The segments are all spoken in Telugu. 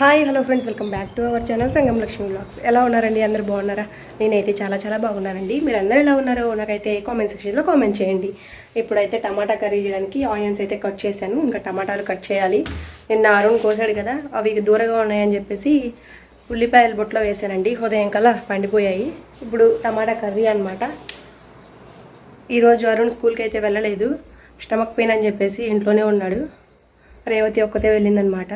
Hi hello friends welcome back to our channel Sangam Lakshmi blogs ఎలా ఉన్నారండి? అందరు బాగున్నారా? నేనైతే చాలా చాలా బాగున్నానండి. మీరు అందరూ ఎలా ఉన్నారో నాకైతే కామెంట్ సెక్షన్లో కామెంట్ చేయండి. ఇప్పుడైతే టమాటా కర్రీ చేయడానికి ఆనియన్స్ అయితే కట్ చేశాను. ఇంకా టమాటాలు కట్ చేయాలి. నిన్న అరుణ్ కోసాడు కదా అవి దూరంగా ఉన్నాయని చెప్పేసి ఉల్లిపాయల బొట్లో వేసానండి ఉదయం కల్లా పండిపోయాయి. ఇప్పుడు టమాటా కర్రీ అనమాట ఈరోజు అరుణ్ స్కూల్కి అయితే వెళ్ళలేదు. స్టమక్ పెయిన్ అని చెప్పేసి ఇంట్లోనే ఉన్నాడు. రేవతి ఒక్కతే వెళ్ళిందనమాట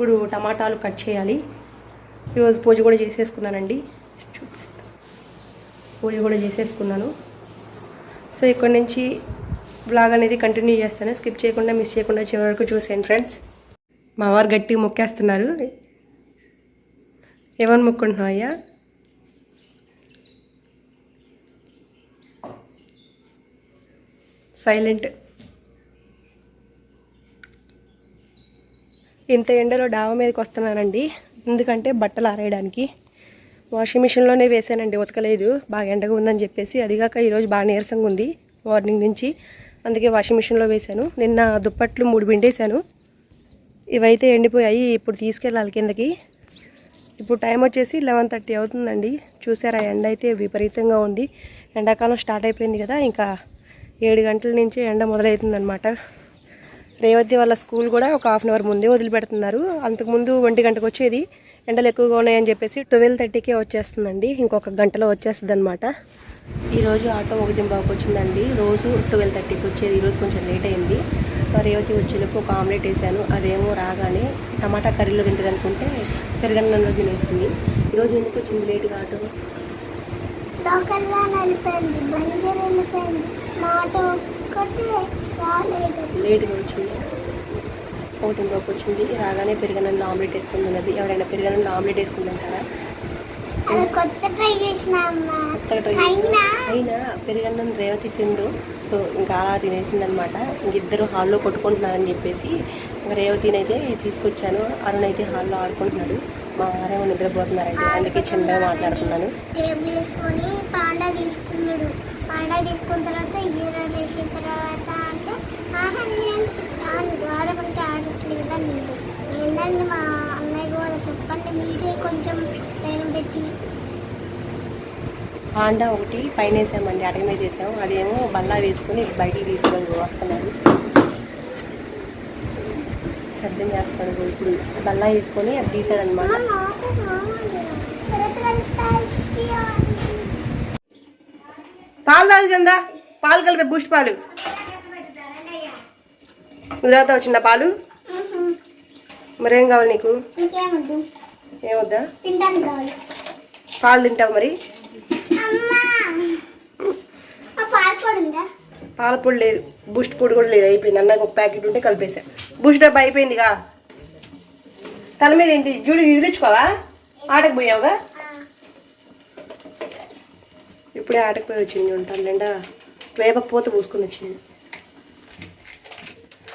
ఇప్పుడు టమాటాలు కట్ చేయాలి. ఈరోజు పూజ కూడా చేసేసుకున్నానండి. చూపిస్తా. పూజ కూడా చేసేసుకున్నాను. సో ఇక్కడ నుంచి బ్లాగ్ అనేది కంటిన్యూ చేస్తాను. స్కిప్ చేయకుండా మిస్ చేయకుండా చివరి వరకు చూసాను ఫ్రెండ్స్ మా వారు గట్టిగా మొక్కేస్తున్నారు. ఏమని మొక్కుంటున్నావు అయ్యా? సైలెంట్ ఇంత ఎండలో డాబా మీదకి వస్తున్నానండి. ఎందుకంటే బట్టలు ఆరేయడానికి. వాషింగ్ మిషన్లోనే వేసానండి ఉతకలేదు. బాగా ఎండగా ఉందని చెప్పేసి అదిగాక ఈరోజు బాగా నీరసంగా ఉంది మార్నింగ్ నుంచి. అందుకే వాషింగ్ మిషన్లో వేశాను. నిన్న దుప్పట్లు మూడు పిండేశాను. ఇవైతే ఎండిపోయాయి ఇప్పుడు తీసుకెళ్ళాలి కిందకి. ఇప్పుడు టైం వచ్చేసి లెవెన్ థర్టీ అవుతుందండి. చూసారా ఎండ అయితే విపరీతంగా ఉంది. ఎండాకాలం స్టార్ట్ అయిపోయింది కదా ఇంకా ఏడు గంటల నుంచి ఎండ మొదలవుతుందన్నమాట. రేవతి వాళ్ళ స్కూల్ కూడా ఒక హాఫ్ అన్ అవర్ ముందే వదిలిపెడుతున్నారు. అంతకుముందు ఒంటి గంటకు వచ్చేది. ఎండలు ఎక్కువగా ఉన్నాయని చెప్పేసి ట్వెల్వ్ థర్టీకే వచ్చేస్తుందండి. ఇంకొక గంటలో వచ్చేస్తుంది అనమాట ఈరోజు ఆటో ఒకటి బాగా వచ్చిందండి. రోజు ట్వెల్వ్ థర్టీకి వచ్చేది. ఈరోజు కొంచెం లేట్ అయింది. రేవతి వచ్చేలోపు ఒక ఆమ్లెట్ వేసాను. అదేమో రాగానే టమాటా కర్రీలో తింటుంది అనుకుంటే పెరగన్నంలో తినేసింది. ఈరోజు ఎందుకు వచ్చింది లేట్గా ఆటో? లోకల్ వ్యాన్ వెళ్ళిపోయింది బంజర్ వెళ్ళిపోయింది. మా ఆటో ఒక్కటే లేట్గా వచ్చింది. ఒకటి ఇంకొక వచ్చింది రాగానే పెరగనంలో ఆమ్లెట్ వేసుకుని ఉన్నది ఎవరైనా పెరగనంలో ఆమ్లెట్ వేసుకుంటారా అది కొత్త ట్రై చేసిన అయినా? పెరుగన్నం రేవతి తిందు. సో ఇంకా అలా తినేసింది అనమాట ఇంకిద్దరు హాల్లో కొట్టుకుంటున్నారని చెప్పేసి రేవతిని అయితే తీసుకొచ్చాను. అరుణ్ అయితే హాల్లో ఆడుకుంటున్నాడు. మా వారేమో నిద్రపోతున్నారండి అందుకే చిన్నగా మాట్లాడుతున్నాను. టేబుల్ వేసుకొని పాండా తీసుకున్నాడు. పాండా తీసుకున్న తర్వాత వేసిన తర్వాత ఆడట్లేదు ఏంటండి మా అన్నయ్య కూడా చెప్పండి మీరే కొంచెం టైం పెట్టి. ఆండా ఒకటి పైన వేసామండి అటక మీద వేసాము. అదేమో బల్లా వేసుకొని బయటికి తీసుకొని వస్తున్నాడు శబ్దం చేస్తాడు ఇప్పుడు. బల్లా వేసుకొని అది తీసాడు అనమాట తర్వాత కలుస్తా పాలు తాగు కింద పాలు కలిపే బూస్ట్ పాలు. నువ్వు తాగుతావు చిన్న పాలు మరేం కావాలి నీకు? ఏమొద్దా? పాలు తింటావు మరి? పాల పొడి లేదు. బూస్ట్ పొడి కూడా లేదు. అయిపోయింది. అన్నకు ఒక ప్యాకెట్ ఉంటే కలిపేసా. బూస్ట్ డబ్బా అయిపోయిందిగా. తల మీద ఏంటి? జూడి వదిలించుకోవా ఆటకు పోయావుగా? ఇప్పుడే ఆటకు పోయి వచ్చింది ఉంటాను నిండా. వేపకపోత పూసుకొని వచ్చింది.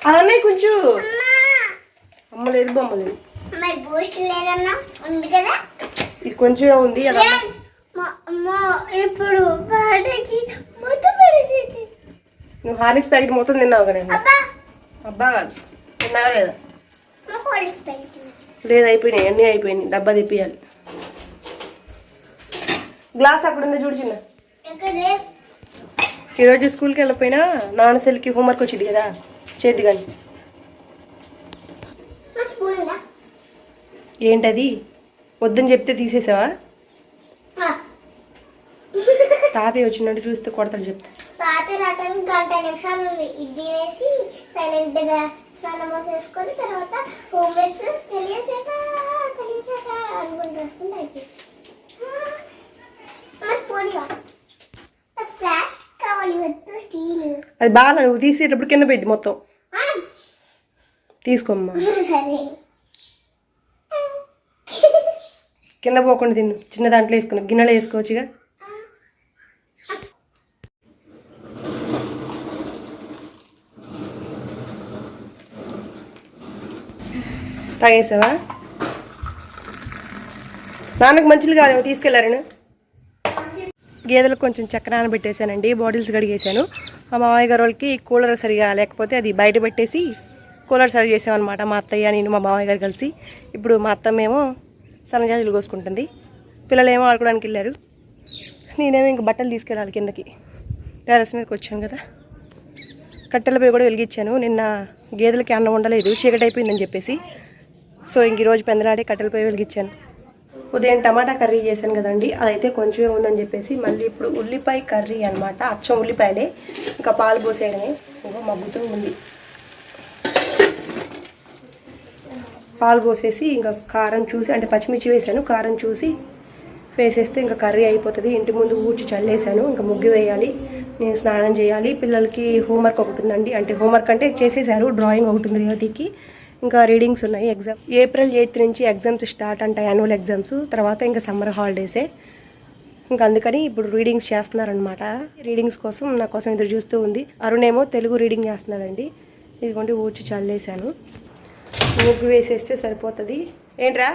అదన్నయ్య కొంచెం. అమ్మ లేదు బొమ్మ లేదు. మరి బూస్ట్ లేదన్నా? ఉంది కదా? ఇది కొంచెం ఉంది ఇప్పుడు వాడికి మొత్తం పడేసింది. నువ్వు హార్లిక్స్ ప్యాకెట్ మొత్తం తిన్నావు కదా అబ్బా! అబ్బా కాదు. తిన్నావా లేదా? లేదు అయిపోయినాయి. అన్నీ అయిపోయినాయి. డబ్బా తెప్పియాలి. గ్లాస్ అక్కడ ఉంది చూడు చిన్న. ఈరోజు స్కూల్కి వెళ్ళిపోయినా నాన్న సెల్కి హోంవర్క్ వచ్చింది కదా. చేద్ది కానీ ఏంటది? వద్దని చెప్తే తీసేసావా? తాతయ్య వచ్చినట్టు చూస్తే కొడతాడు చెప్తా. తాతయ్య రావడానికి గంట నిమిషాలు ఉంది. ఇది తినేసి సైలెంట్గా స్నానం పోసేసుకొని తర్వాత హోంవర్క్స్ తెలియచేట తెలియచేట అనుకుంటూ రాసుకుంటే అయిపోయింది మా స్పూన్ ఇవ్వ. నాకు ప్లాస్టిక్ కావాలి వద్దు స్టీల్ అది బాగా నువ్వు తీసేటప్పుడు కింద పోయింది మొత్తం. తీసుకోమ్మా. కింద పోకుండా తిన్ను చిన్న దాంట్లో వేసుకున్నా. గిన్నెలో వేసుకోవచ్చుగా. తాగేసావా? నాన్నకు మంచిలు కాదు తీసుకెళ్ళారని గేదెలకు కొంచెం చక్కెర నానబెట్టేశానండి బాటిల్స్ కడిగేశాను. మా మామయ్య గారు వాళ్ళకి కూలర్ సరిగా లేకపోతే అది బయట పెట్టేసి కూలర్ సరి చేసామన్నమాట మా అత్తయ్య నేను మా మామయ్య గారు కలిసి. ఇప్పుడు మా అత్తమ్మేమో సన్నజాజులు కోసుకుంటుంది. పిల్లలు ఏమో ఆడుకోవడానికి వెళ్ళారు. నేనేమో ఇంక బట్టలు తీసుకెళ్ళాలి కిందకి. టెరస్ మీదకి వచ్చాను కదా. కట్టెల కూడా వెలిగించాను. నిన్న గేదెలకి అన్నం ఉండలేదు చీకటి అయిపోయిందని చెప్పేసి. సో ఇంక ఈరోజు పెందలాడే కట్టెల వెలిగించాను. ఉదయం టమాటా కర్రీ చేశాను కదండి అదైతే కొంచెమే ఉందని చెప్పేసి మళ్ళీ ఇప్పుడు ఉల్లిపాయ కర్రీ అనమాట అచ్చం ఉల్లిపాయలే ఇంకా పాలు పోసేయడమే. ఇంకో మగ్గుతూ ఉంది. పాలు పోసేసి ఇంకా కారం చూసి అంటే పచ్చిమిర్చి వేసాను కారం చూసి వేసేస్తే ఇంకా కర్రీ అయిపోతుంది. ఇంటి ముందు ఊడ్చి చల్లేసాను ఇంకా ముగ్గు వేయాలి నేను స్నానం చేయాలి. పిల్లలకి హోంవర్క్ ఒకటి ఉందండి అంటే హోంవర్క్ అంటే చేసేసారు డ్రాయింగ్ ఒకటి ఉంది రేవతికి ఇంకా రీడింగ్స్ ఉన్నాయి ఎగ్జామ్ ఏప్రిల్ ఎయిత్ నుంచి ఎగ్జామ్స్ స్టార్ట్ అంటాయి యాన్యువల్ ఎగ్జామ్స్ తర్వాత ఇంకా సమ్మర్ హాలిడేసే ఇంకా అందుకని ఇప్పుడు రీడింగ్స్ చేస్తున్నారనమాట రీడింగ్స్ కోసం నా కోసం ఎదురు చూస్తూ ఉంది. అరుణేమో తెలుగు రీడింగ్ చేస్తున్నాడండి. ఇదిగోండి ఊడ్చి చల్లేసాను ముగ్గు వేసేస్తే సరిపోతుంది. ఏంట్రా?